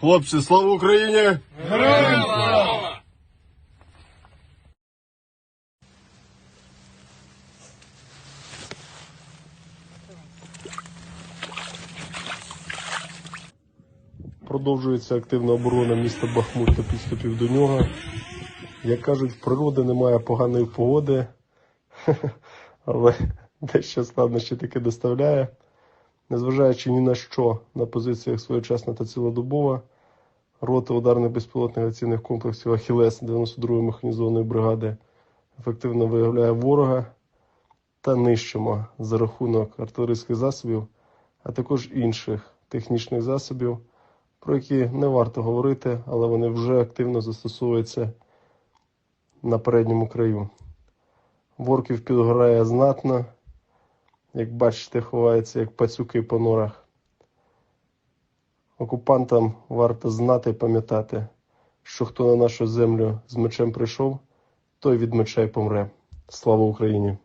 Хлопці, слава Україні! Героям слава! Продовжується активна оборона міста Бахмут та підступів до нього. Як кажуть, в природи немає поганої погоди, але дещо складнощі таки доставляє. Незважаючи ні на що, на позиціях своєчасна та цілодобова, рота ударних безпілотних авіаційних комплексів Ахілес 92-ї механізованої бригади ефективно виявляє ворога та нищимо за рахунок артилерійських засобів, а також інших технічних засобів, про які не варто говорити, але вони вже активно застосовуються на передньому краю. Ворків підгорає знатно, як бачите, ховається як пацюки по норах. Окупантам варто знати і пам'ятати, що хто на нашу землю з мечем прийшов, той від меча й помре. Слава Україні!